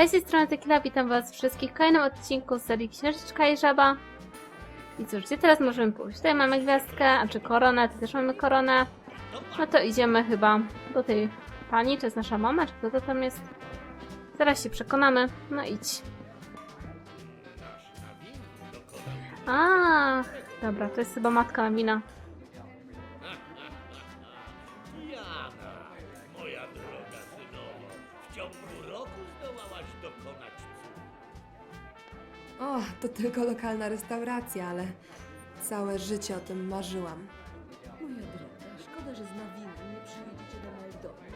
Hej, z tej strony Tequila, witam was wszystkich w kolejnym odcinku z serii Księżyczka i Żaba. I cóż, gdzie teraz możemy pójść? Tutaj mamy gwiazdkę, a czy koronę, tu też mamy koronę. No to idziemy chyba do tej pani, to jest nasza mama, czy kto to tam jest? Zaraz się przekonamy. No idź. Ach, dobra, to jest chyba matka Nawina. O, to tylko lokalna restauracja, ale całe życie o tym marzyłam. Moja droga, szkoda, że z Nawinem nie przyjedziecie do Moldowy.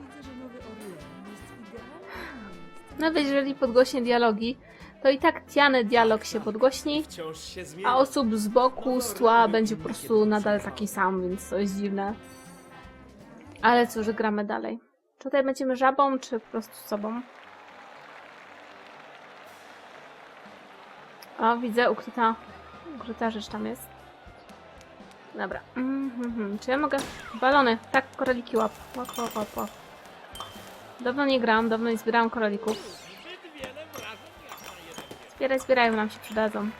Widzę, że Nowy Orlean jest miejscem. Nawet jeżeli podgłośnie dialogi, to i tak Tiany dialog się podgłośni, Wciąż się zmienia. a osób z boku, z tła będzie po prostu nadal taki sam, więc to jest dziwne. Ale cóż, gramy dalej. Czy tutaj będziemy żabą, czy po prostu sobą? O, widzę, ukryta, ukryta rzecz tam jest. Dobra. Mhm. Czy ja mogę... Balony. Tak, koraliki łap. Łap, łap, łap, łap. Dawno nie grałam, dawno nie zbierałam koralików. Zbieraj, zbieraj, bo nam się przydadzą.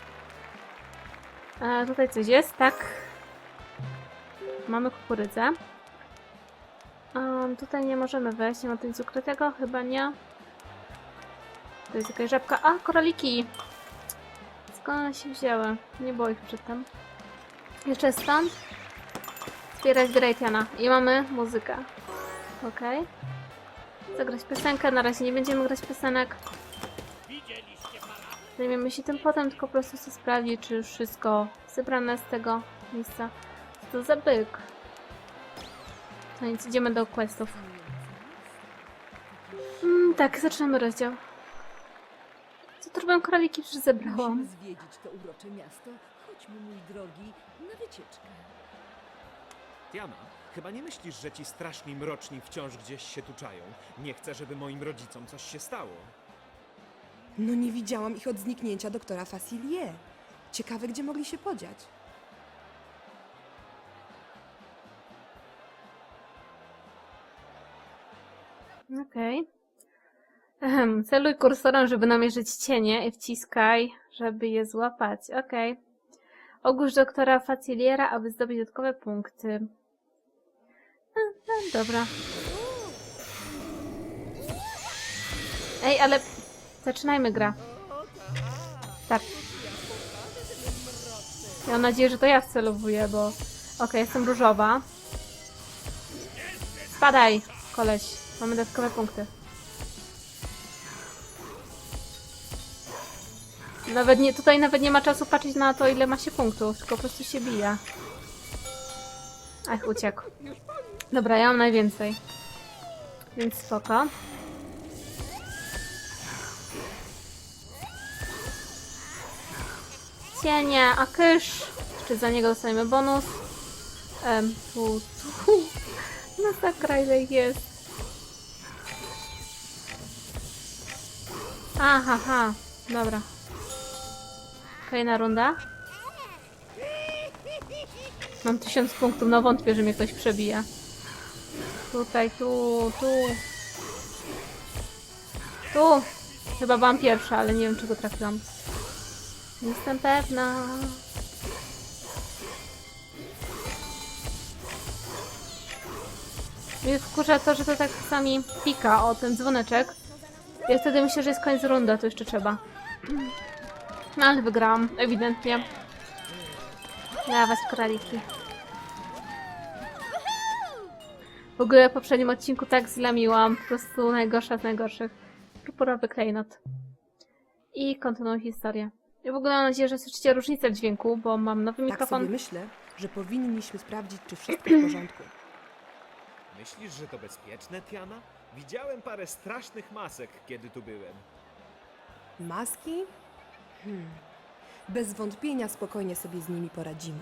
E, tutaj coś jest, tak. Mamy kukurydzę. Um, tutaj nie możemy wejść, nie ma tu nic ukrytego, chyba nie. To jest jakaś żabka. A, koraliki! Skąd one się wzięły? Nie było ich przedtem. Jeszcze stąd. Zbieraj, zbieraj, Tiana. I mamy muzykę. Okej. Zagrać piosenkę. Na razie nie będziemy grać piosenek. Zajmiemy się tym potem, tylko po prostu chcę sprawdzić, czy już wszystko zebrane z tego miejsca. Co to za byk? No nic, idziemy do questów. Mm, tak, zaczynamy rozdział. Robią koraliki? Przecież zebrałam. Musimy zwiedzić to urocze miasto. Chodźmy, mój drogi, na wycieczkę. Tiana, chyba nie myślisz, że ci straszni mroczni wciąż gdzieś się tuczają? Nie chcę, żeby moim rodzicom coś się stało. No nie widziałam ich od zniknięcia doktora Facilie. Ciekawe, gdzie mogli się podziać. Okej. Ehem, Celuj kursorem, żeby namierzyć cienie i wciskaj, żeby je złapać. Okej. Ogłóż doktora Faciliera, aby zdobyć dodatkowe punkty. A, a, dobra. Ej, ale zaczynajmy gra. Tak. Ja mam nadzieję, że to ja wcelowuję, bo... Okej, jestem różowa. Spadaj, koleś. Mamy dodatkowe punkty. Nawet nie, tutaj nawet nie ma czasu patrzeć na to, ile ma się punktów, tylko po prostu się bije. Ach, uciekł. Dobra, ja mam najwięcej. Więc spoko. Cienie, a kysz. Jeszcze za niego dostajemy bonus. Em, tu, tu. Masakra ile ich jest. Aha, ha. Dobra. Kolejna runda. Mam tysiąc punktów, no wątpię, że mnie ktoś przebije. Tutaj, tu, tu. Tu. Chyba byłam pierwsza, ale nie wiem, czego trafiłam. Nie Jestem pewna. Mnie wkurza to, że to tak czasami pika o ten dzwoneczek. Ja wtedy myślę, że jest koniec runda, to jeszcze trzeba. No ale wygrałam, ewidentnie. Ja was kraliki. W ogóle w poprzednim odcinku tak zlamiłam. Po prostu najgorsza z najgorszych. Purpurowy klejnot. I kontynuuję historię. I w ogóle mam nadzieję, że słyszycie różnicę w dźwięku, bo mam nowy Tak mikrofon. sobie myślę, że powinniśmy sprawdzić, czy wszystko w porządku. Myślisz, że to bezpieczne, Tiana? Widziałem parę strasznych masek, kiedy tu byłem. Maski? Hmm. Bez wątpienia spokojnie sobie z nimi poradzimy.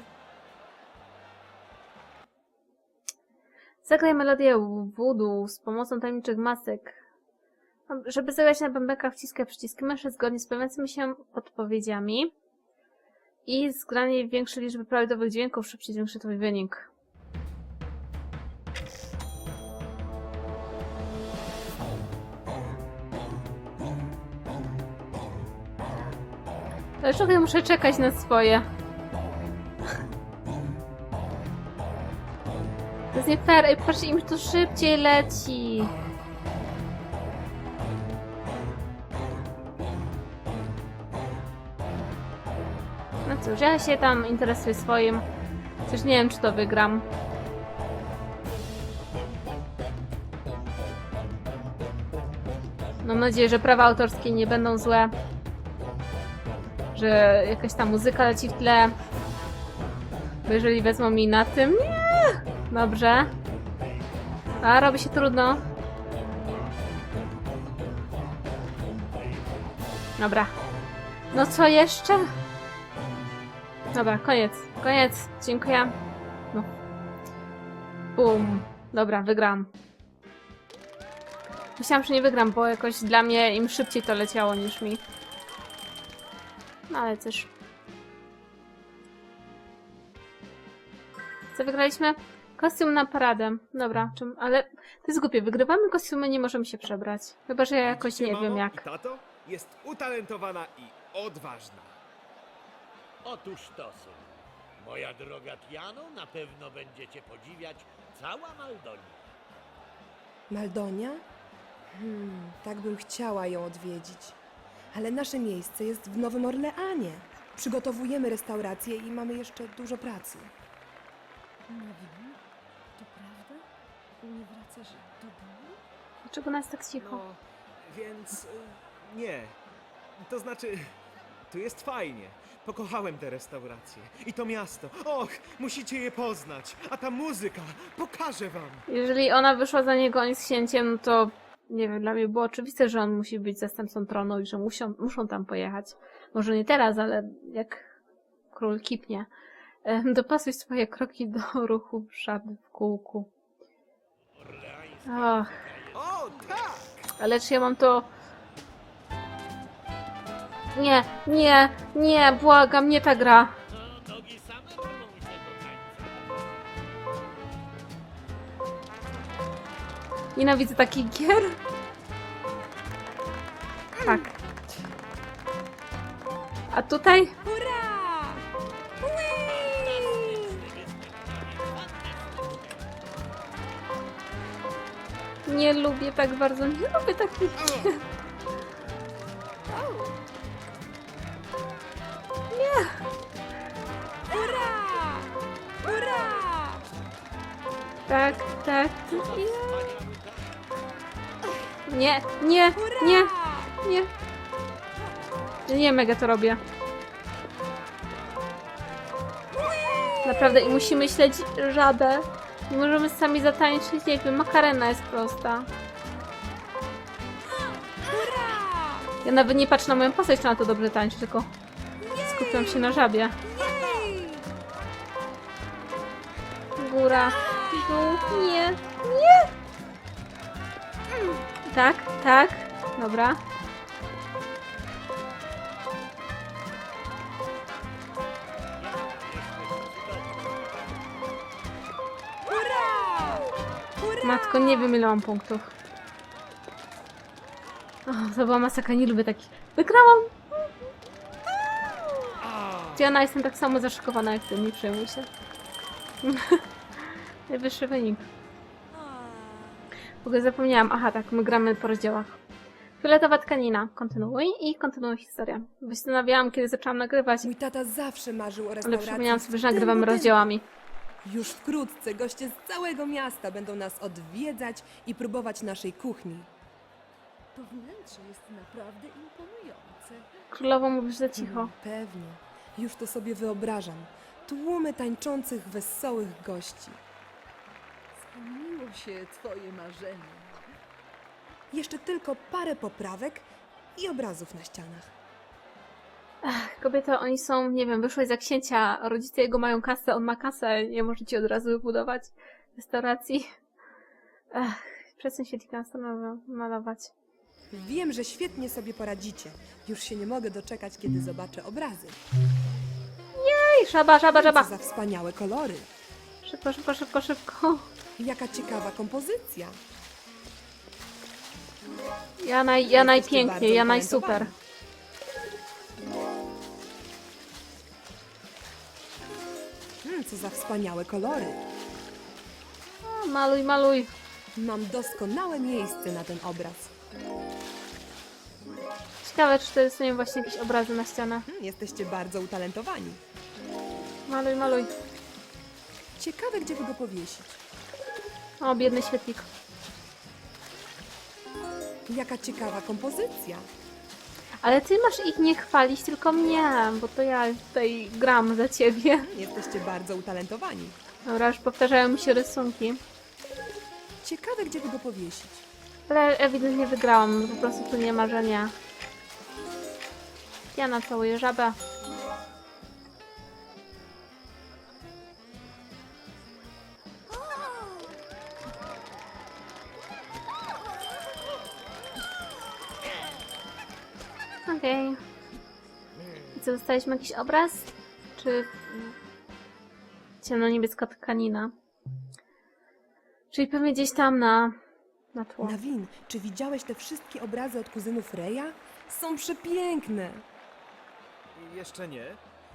Zagraj melodię voodoo z pomocą tajemniczych masek. Żeby zagrać na bębenkach wciskaj przycisk myszy zgodnie z pojawiającymi się odpowiedziami. I zgranie większej liczby prawidłowych dźwięków szybciej zwiększy twój wynik. Ale trochę muszę czekać na swoje. To jest nie fair. Ej, patrzcie, im to szybciej leci. No cóż, ja się tam interesuję swoim. Chociaż nie wiem, czy to wygram. Mam nadzieję, że prawa autorskie nie będą złe. Że jakaś ta muzyka leci w tle. Bo jeżeli wezmą mi na tym, nie! Dobrze. A, robi się trudno. Dobra. No co jeszcze? Dobra, koniec. Koniec. Dziękuję. No. Bum. Dobra, wygram. Myślałam, że nie wygram, bo jakoś dla mnie im szybciej to leciało niż mi. Ale też. Co wygraliśmy? Kostium na paradę. Dobra, czym, ale to jest głupie. Wygrywamy kostiumy, nie możemy się przebrać. Chyba, że ja jakoś nie wiem jak. Tato jest utalentowana i odważna. Otóż to, syn. Moja droga Tiano, na pewno będziecie podziwiać cała Maldonia. Maldonia? Hmm, tak bym chciała ją odwiedzić. Ale nasze miejsce jest w Nowym Orleanie. Przygotowujemy restaurację i mamy jeszcze dużo pracy. Nowin? To prawda? Nie wracasz do domu? Dlaczego nas tak cicho? No, więc y, nie. To znaczy, tu jest fajnie. Pokochałem tę restaurację i to miasto. Och, musicie je poznać. A ta muzyka, pokażę wam. Jeżeli ona wyszła za niego, jest księciem, no to nie wiem, dla mnie było oczywiste, że on musi być zastępcą tronu i że muszą, muszą tam pojechać. Może nie teraz, ale jak król kipnie. Dopasuj swoje kroki do ruchu żaby w kółku. Och, ale czy ja mam to... Nie, nie, nie, błagam, nie ta gra. Nienawidzę takich gier. Tak. A tutaj? Hurra! Nie lubię tak bardzo, nie lubię takich gier. Hurra! Hurra! Tak, tak. Nie, nie, nie, nie. Nie, mega to robię. Naprawdę i musimy śledzić żabę. Nie możemy sami zatańczyć, wiem, makarena jest prosta. Ja nawet nie patrzę na moją postać, czy ona to dobrze tańczy, tylko skupiam się na żabie. Góra, dół, nie, nie. Tak, tak, dobra. Matko, nie wiem ile mam punktów. O, to była masakra, nie lubię takich. Wygrałam! Diana, jestem tak samo zaszokowana jak ty, nie przejmuj się. Najwyższy wynik. W ogóle zapomniałam, aha tak, my gramy po rozdziałach. Fioletowa tkanina, kontynuuj i kontynuuj historię. Zastanawiałam, kiedy zaczęłam nagrywać, Mój tata zawsze marzył o ale restauracji. przypomniałam w sobie, że tym budynku. rozdziałami. Już wkrótce goście z całego miasta będą nas odwiedzać i próbować naszej kuchni. To wnętrze jest naprawdę imponujące. Królowo mówisz za cicho. Mhm, Pewnie. Już to sobie wyobrażam. Tłumy tańczących, wesołych gości. Się twoje marzenie. Jeszcze tylko parę poprawek i obrazów na ścianach. Kobieta, oni są, nie wiem, wyszłeś za księcia, rodzice jego mają kasę, on ma kasę, nie możecie od razu wybudować restauracji. Ech, przestań się tylko malować. Wiem, że świetnie sobie poradzicie. Już się nie mogę doczekać, kiedy zobaczę obrazy. Ej, żaba, żaba, Co żaba! za wspaniałe kolory. Szybko, szybko, szybko, szybko. Jaka ciekawa kompozycja. Ja, naj, ja najpiękniej, ja najsuper. Hmm, co za wspaniałe kolory. Maluj, maluj. Mam doskonałe miejsce na ten obraz. Ciekawe, czy to jest właśnie jakieś obrazy na ścianę. Hmm, jesteście bardzo utalentowani. Maluj, maluj. Ciekawe, gdzie by go powiesić. O, biedny świetlik. Jaka ciekawa kompozycja. Ale ty masz ich nie chwalić, tylko mnie, bo to ja tutaj gram za ciebie. Jesteście bardzo utalentowani. Dobra, już powtarzają mi się rysunki. Ciekawe, gdzie by go powiesić. Ale ewidentnie wygrałam, po prostu tu nie marzenia. Diana całuje żabę. Dostaliśmy jakiś obraz? Czy... Ciemno-niebieska tkanina? Czyli pewnie gdzieś tam na... na tło. Nawin, czy widziałeś te wszystkie obrazy od kuzynów Reja? Są przepiękne. Jeszcze nie.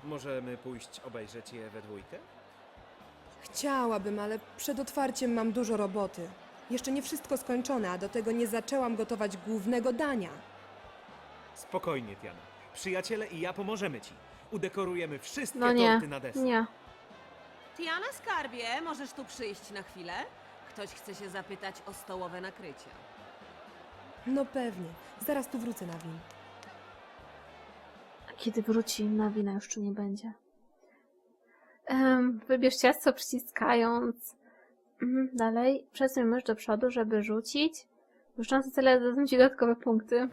Możemy pójść obejrzeć je we dwójkę? Chciałabym, ale przed otwarciem mam dużo roboty. Jeszcze nie wszystko skończone, a do tego nie zaczęłam gotować głównego dania. Spokojnie, Tiana. Przyjaciele i ja pomożemy ci. Udekorujemy wszystkie No nie, torty na deser. nie. Tiana Skarbie, możesz tu przyjść na chwilę? Ktoś chce się zapytać o stołowe nakrycia. No pewnie. Zaraz tu wrócę, Nawin. A kiedy wróci, Nawina już tu nie będzie. Um, wybierz ciasto przyciskając. Mhm, dalej. Przesuń mysz do przodu, żeby rzucić. Błyszczące cele dadzą ci dodatkowe punkty.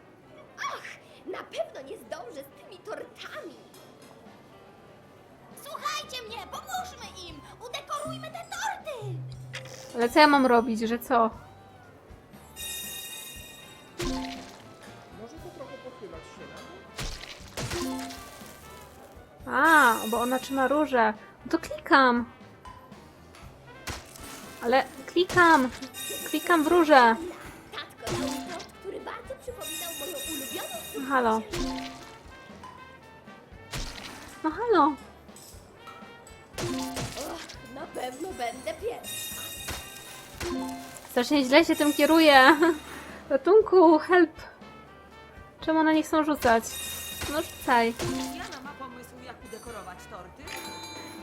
Na pewno nie zdążę z tymi tortami. Słuchajcie mnie, pomóżmy im! Udekorujmy te torty! Ale co ja mam robić, że co? A, bo ona trzyma róże. No to klikam. Ale klikam. Klikam w róże. Tatko halo. No halo. Och, na pewno będę pierwsza. Strasznie źle się tym kieruje. Ratunku, help. Czemu one nie chcą rzucać? No rzucaj. Tiana ma pomysł, jak udekorować torty?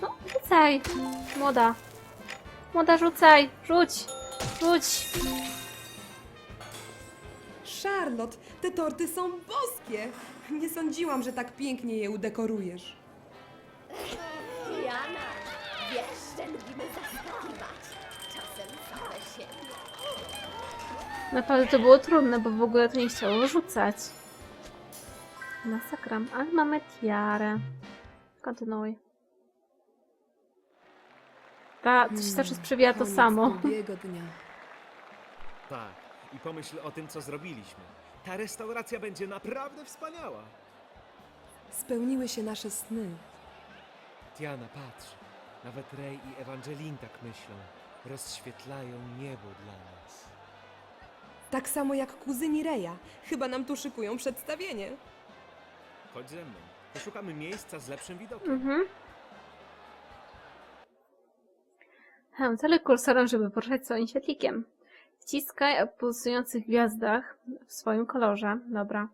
No rzucaj. Młoda. Młoda rzucaj. Rzuć. Rzuć. Charlotte, te torty są boskie. Nie sądziłam, że tak pięknie je udekorujesz. Jana, wiesz, że lubimy zaskakiwać. Czasem same siebie. Naprawdę to było trudne, bo w ogóle to nie chciało rzucać. Masakra. Ale mamy tiarę. Kontynuuj. Ta, coś cały czas przewija to Koniec samo. dnia. Tak. I pomyśl o tym, co zrobiliśmy. Ta restauracja będzie naprawdę wspaniała. Spełniły się nasze sny. Tiana, patrz. Nawet Ray i Evangeline tak myślą. Rozświetlają niebo dla nas. Tak samo jak kuzyni Reja. Chyba nam tu szykują przedstawienie. Chodź ze mną. Poszukamy miejsca z lepszym widokiem. Mhm. Hem, cele kursorem, żeby poruszać swoim świetlikiem. Wciskaj o pulsujących gwiazdach w swoim kolorze. Dobra.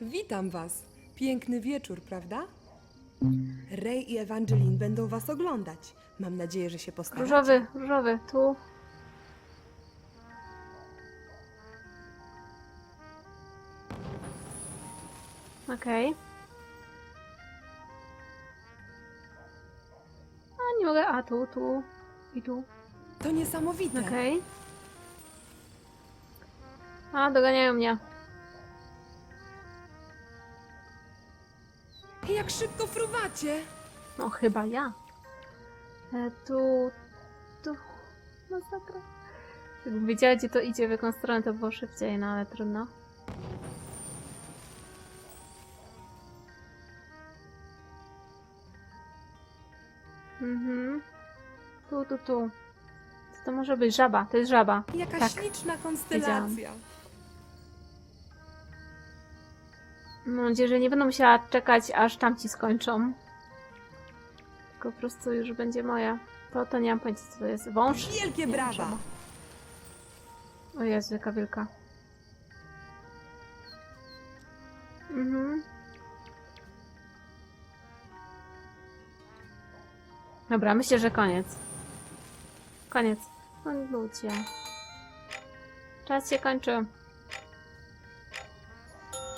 Witam was. Piękny wieczór, prawda? Ray i Evangeline będą was oglądać. Mam nadzieję, że się postaracie. Różowy, różowy, tu. Okej. A, nie mogę. A, tu, tu i tu. To niesamowite. Okej. A, doganiają mnie. Jak szybko fruwacie. No, chyba ja. E, tu, tu. Masakra. Jakbym wiedziała, gdzie to idzie, w jaką stronę, to było szybciej, no ale trudno. Mhm. Tu, tu, tu. Co to może być? Żaba. To jest żaba. Jaka Tak. śliczna konstelacja. Mam nadzieję, że nie będę musiała czekać, aż tamci skończą. Tylko po prostu już będzie moja. To, to nie mam pojęcia co to jest. Wąż? Wielkie brawa! O Jezu, jaka wielka. Mhm. Dobra, myślę, że koniec. Koniec. Ludzie. Czas się kończy.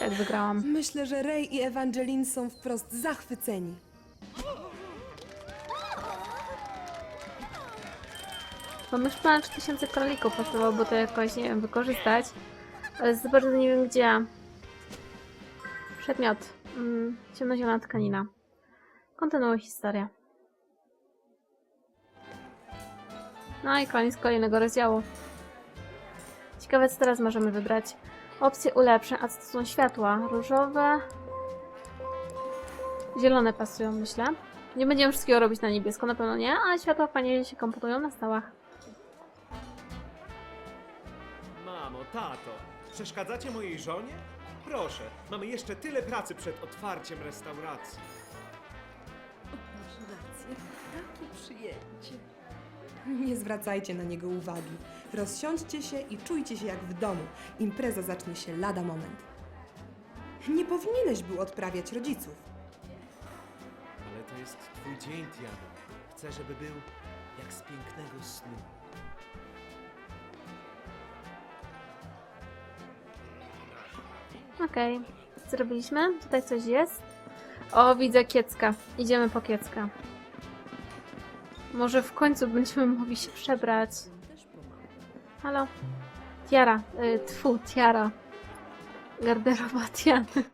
Tak wygrałam. Myślę, że Ray i Evangeline są wprost zachwyceni. Mam już ponad 3000 krolików, potrzebowałoby to jakoś, nie wiem, wykorzystać. Ale za bardzo nie wiem gdzie. Przedmiot. Mm, ciemnozielona tkanina. Kontynuuj historię. No i koniec kolejnego rozdziału. Ciekawe, co teraz możemy wybrać. Opcje ulepszeń, a co to są światła? Różowe. Zielone pasują, myślę. Nie będziemy wszystkiego robić na niebiesko, na pewno nie, ale światła fajnie się komponują na stałach. Mamo, tato, przeszkadzacie mojej żonie? Proszę, mamy jeszcze tyle pracy przed otwarciem restauracji. Masz rację. Takie przyjęcie. Nie zwracajcie na niego uwagi. Rozsiądźcie się i czujcie się jak w domu. Impreza zacznie się lada moment. Nie powinieneś był odprawiać rodziców. Ale to jest twój dzień, Tiano. Chcę, żeby był jak z pięknego snu. Okej, zrobiliśmy. Tutaj coś jest. O, widzę kiecka. Idziemy po kiecka. Może w końcu będziemy mogli się przebrać. Halo? Tiara. Y, tfu, tiara. Garderoba Tiany.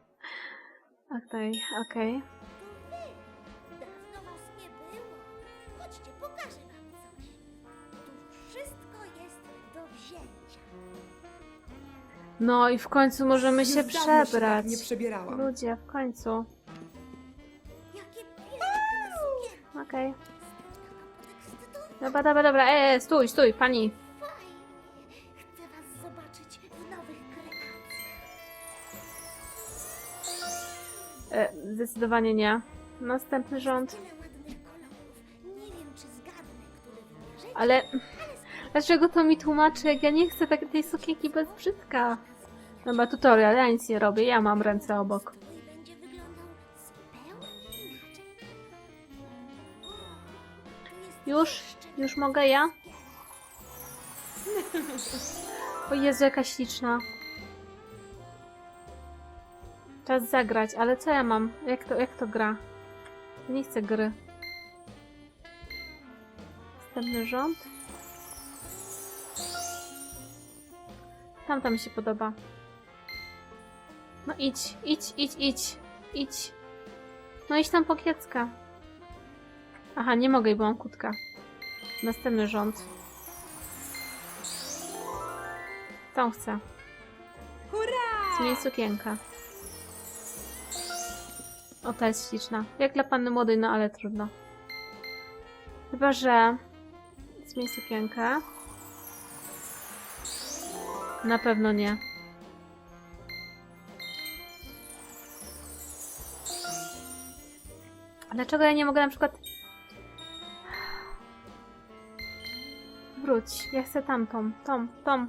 Okej, okej. Dawno was nie było. Chodźcie, pokażę wam coś. Tu wszystko jest do wzięcia. No i w końcu możemy się Już dawno przebrać. Tak nie przebierałam. Ludzie, w końcu. Jakie piękne. Okej. Dobra, dobra, dobra. Ej, stój, stój, pani. Zdecydowanie nie. Następny rząd. Ale dlaczego to mi tłumaczy, jak ja nie chcę tak, tej sukienki bez brzydka? Dobra, tutorial, ja nic nie robię, ja mam ręce obok. Już? Już mogę ja? O Jezu, jaka śliczna. Czas zagrać, ale co ja mam? Jak to, jak to gra? Ja nie chcę gry. Następny rząd. Tamta mi się podoba. No idź, idź, idź, idź, idź. No idź tam po kiecka. Aha, nie mogę, bo mam kutka. Następny rząd. Tą chcę. Hurra! Zmień sukienkę. O, ta jest śliczna. Jak dla panny młodej, no ale trudno. Chyba, że... Zmień sukienkę. Na pewno nie. Dlaczego ja nie mogę na przykład... Wróć. Ja chcę tamtą. Tą, tą.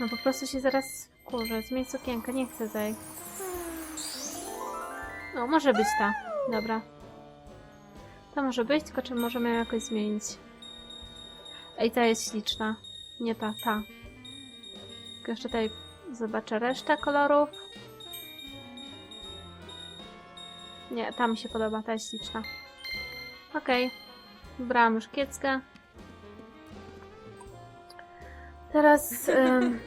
No po prostu się zaraz kurzę. Zmień sukienkę, nie chcę tej. No, może być ta. Dobra. To może być, tylko czy możemy ją jakoś zmienić? Ej, ta jest śliczna. Nie ta, ta. Tylko jeszcze tutaj zobaczę resztę kolorów. Nie, ta mi się podoba, ta jest śliczna. Okej. Wybrałam już kieckę. Teraz... Ym,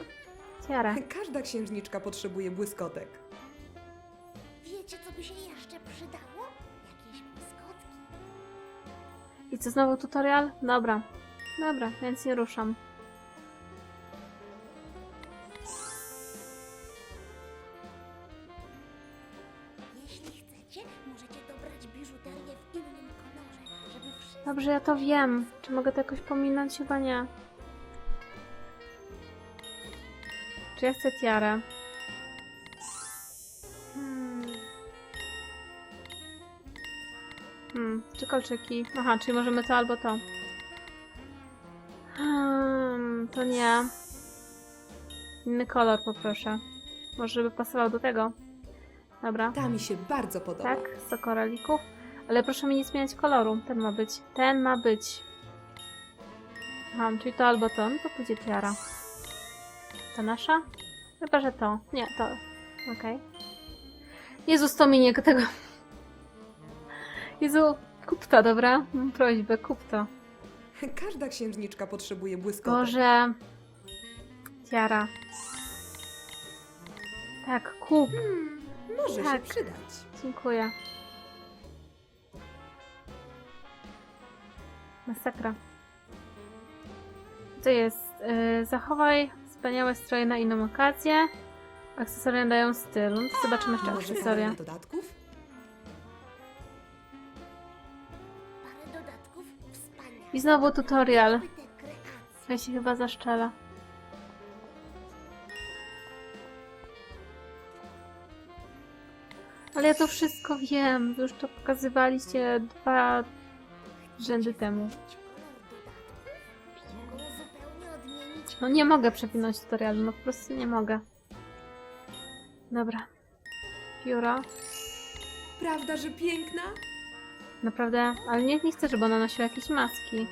tiara. Każda księżniczka potrzebuje błyskotek. Wiecie, co by się jeszcze przydało? Jakieś błyskotki. I co, znowu tutorial? Dobra. Dobra, więc nie ruszam. Jeśli chcecie, możecie dobrać biżuterię w innym kolorze, żeby wszystko... Dobrze, ja to wiem. Czy mogę to jakoś pominąć? Chyba nie. ja chcę tiarę. Hmm. hmm. Czy kolczyki? Aha, czyli możemy to albo to. Hmm, to nie. Inny kolor poproszę. Może by pasował do tego. Dobra. Ta mi się bardzo podoba. Tak, 100 koralików. Ale proszę mi nie zmieniać koloru. Ten ma być. Ten ma być. Aha, czyli to albo to. No to pójdzie tiara. To nasza? Chyba, że to. Nie, to. Okej. Jezus, to mi nie tego. Jezu, kup to, dobra? Mam prośbę, kup to. Każda księżniczka potrzebuje błyskotek. Boże. Tiara. Tak, kup. Może tak. się przydać. Dziękuję. Masakra. Co jest? Yy, zachowaj wspaniałe stroje na inną okazję. Akcesoria dają styl. No to zobaczymy jeszcze akcesoria. parę dodatków? Parę dodatków wspaniałe. I znowu tutorial. Ja się chyba zaszczela. Ale ja to wszystko wiem. Już to pokazywaliście dwa rzędy temu. No nie mogę przepinać tutorialu, no po prostu nie mogę. Dobra. Pióro. Prawda, że piękna? Naprawdę, ale nie, nie chcę, żeby ona nosiła jakieś maski.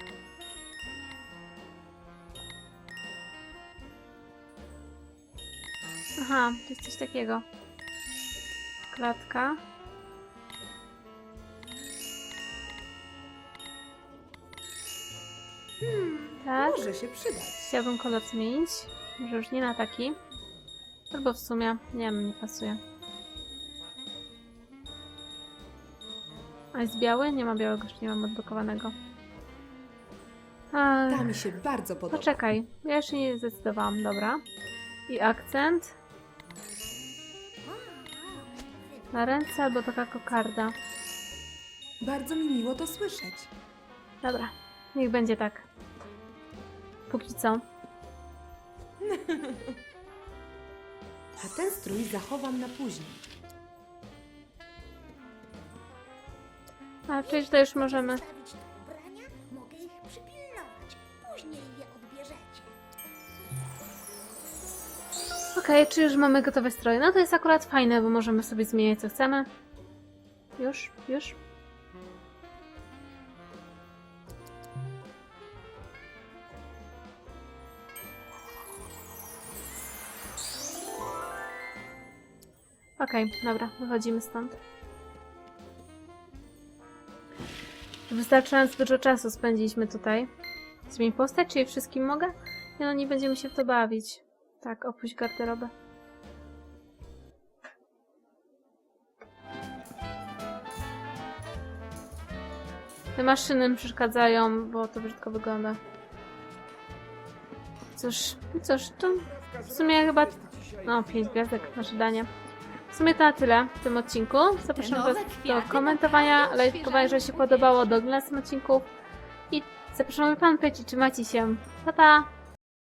Aha, to jest coś takiego. Klatka. Tak. Może się przydać. Chciałabym kolor zmienić. Może już nie na taki. Albo w sumie, nie wiem, nie pasuje. A jest biały? Nie ma białego, już nie mam odblokowanego. Ech, Ta mi się bardzo podoba. poczekaj, ja jeszcze nie zdecydowałam, dobra. I akcent. Na ręce albo taka kokarda. Bardzo mi miło to słyszeć. Dobra, niech będzie tak. Póki co. A ten strój zachowam na później. A przecież to już możemy. Zostawić te ubrania, mogę ich przypilnować. Później je odbierzecie. Okej, czy już mamy gotowe stroje? No to jest akurat fajne, bo możemy sobie zmieniać co chcemy. Już, już. Okej, dobra, wychodzimy stąd. Wystarczająco dużo czasu spędziliśmy tutaj. Zmień postać, czyli wszystkim mogę? Nie no, nie będziemy się w to bawić. Tak, opuść garderobę. Te maszyny mi przeszkadzają, bo to brzydko wygląda. Cóż, cóż, to w sumie chyba... No, 5 gwiazdek, nasze danie. W sumie to na tyle w tym odcinku. Zapraszam Was do komentowania, lajkowania, jeżeli się podobało, do oglądania odcinków. I zapraszam na fanpage i trzymajcie się. Pa, pa!